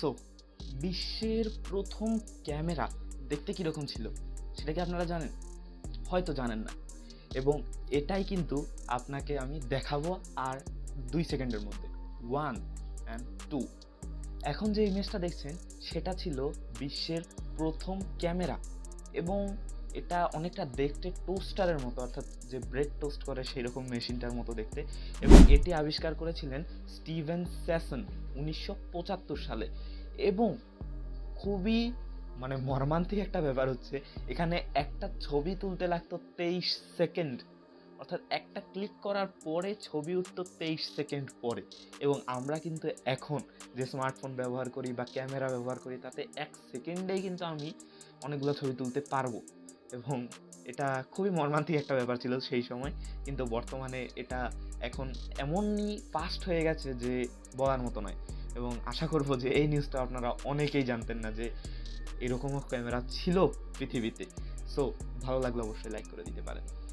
So বিশ্বের প্রথম camera দেখতে কীরকম ছিল, সেটা কি আপনারা জানেন? হয়তো জানেন না। এবং এটাই কিন্তু আপনাকে আমি দেখাবো আর দুই সেকেন্ডের মধ্যে। ওয়ান অ্যান্ড টু এখন যে ইমেজটা দেখছেন, সেটা ছিল বিশ্বের প্রথম ক্যামেরা এবং এটা অনেকটা দেখতে টোস্টারের মতো, অর্থাৎ যে ব্রেড টোস্ট করে সেই রকম মেশিনটার মতো দেখতে। এবং এটি আবিষ্কার করেছিলেন স্টিভেন স্যাসন উনিশশো পঁচাত্তর সালে। এবং খুবই মানে মর্মান্তিক একটা ব্যাপার হচ্ছে, এখানে একটা ছবি তুলতে লাগতো তেইশ সেকেন্ড। অর্থাৎ একটা ক্লিক করার পরে ছবি উঠতো তেইশ সেকেন্ড পরে। এবং আমরা কিন্তু এখন যে স্মার্টফোন ব্যবহার করি বা ক্যামেরা ব্যবহার করি, তাতে এক সেকেন্ডেই কিন্তু আমি অনেকগুলো ছবি তুলতে পারব। এবং এটা খুবই মর্মান্তিক একটা ব্যাপার ছিল সেই সময়। কিন্তু বর্তমানে এটা এখন এমনই পাস্ট হয়ে গেছে যে বলার মতো নয়। এবং আশা করব যে এই নিউজটা আপনারা অনেকেই জানতেন না যে এরকমও ক্যামেরা ছিল পৃথিবীতে। সো ভালো লাগলে অবশ্যই লাইক করে দিতে পারেন।